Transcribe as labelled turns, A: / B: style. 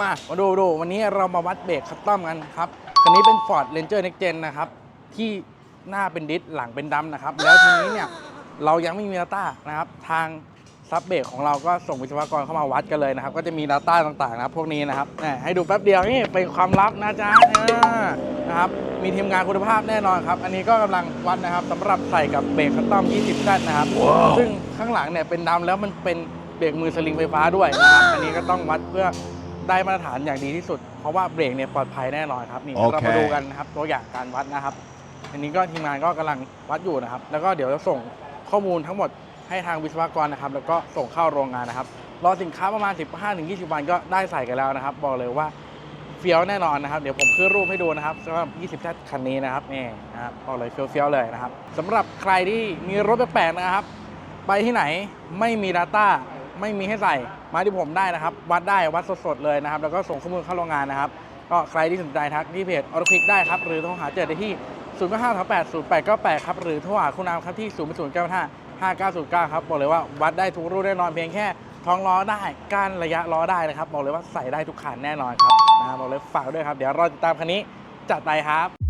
A: มา มาดูดูวันนี้เรามาวัดเบรกคัสตอมกันครับ คันนี้เป็น Ford Ranger Next Gen นะครับ ที่หน้าเป็นดิสหลังเป็นดำนะครับ แล้วทีนี้เนี่ย เรายังไม่มี Data นะครับ ทางซับเบรกของเราก็ส่งวิศวกรเข้ามาวัดกันเลยนะครับ ก็จะมี Data ต่างๆนะครับ พวกนี้นะครับแหม่ให้ดูแป๊บเดียวนี่เป็นความลับนะจ๊ะอ่านะครับ มีทีมงานคุณภาพแน่นอนครับ อันนี้ก็กำลังวัดนะครับสำหรับใส่กับเบรกคัสตอม 20ด้านนะครับ ซึ่งข้างหลังเนี่ยเป็นดำแล้วมันเป็นเบรกมือสลิงไฟฟ้าด้วยนะครับ อันนี้ก็ต้องวัดเพื่อ ได้มาตรฐานอย่างดีที่สุด เพราะว่าเบรกเนี่ยปลอดภัยแน่นอนครับนี่
B: โอเค
A: เรามาดูกันนะครับตัวอย่างการวัดนะครับ อันนี้ก็ทีมงานก็กำลังวัดอยู่นะครับ แล้วก็เดี๋ยวจะส่งข้อมูลทั้งหมดให้ทางวิศวกรนะครับ แล้วก็ส่งเข้าโรงงานนะครับ รอสินค้าประมาณ 15-20 วันก็ได้ใส่กันแล้วนะครับ บอกเลยว่าเฟี้ยวแน่นอนนะครับ เดี๋ยวผมขึ้นรูปให้ดูนะครับสำหรับ20แท่คันนี้นะครับนี่นะครับบอกเลยเฟี้ยวๆเลยนะครับสำหรับใครที่มีรถแปลกๆนะครับ ไปที่ไหนไม่มี Data ไม่มีให้ใส่มาที่ผมได้นะครับ วัดได้วัดสดๆเลยนะครับ แล้วก็ส่งข้อมูลเข้าโรงงานนะครับ ก็ใครที่สนใจทักที่เพจออโตคลิกได้ครับ หรือโทรหาเจอได้ที่ 0 9 5 8 0 8 9 8 ครับ หรือโทรหาคุณอามครับที่ 0 0 9 5 5 9 0 9 ครับ บอกเลยว่าวัดได้ทุกรุ่นแน่นอนเพียงแค่ท้องล้อได้ก้านระยะล้อได้นะครับ บอกเลยว่าใส่ได้ทุกคันแน่นอนครับนะบอกเลยฝากด้วยครับ เดี๋ยวรอติดตามคันนี้จัดไปครับ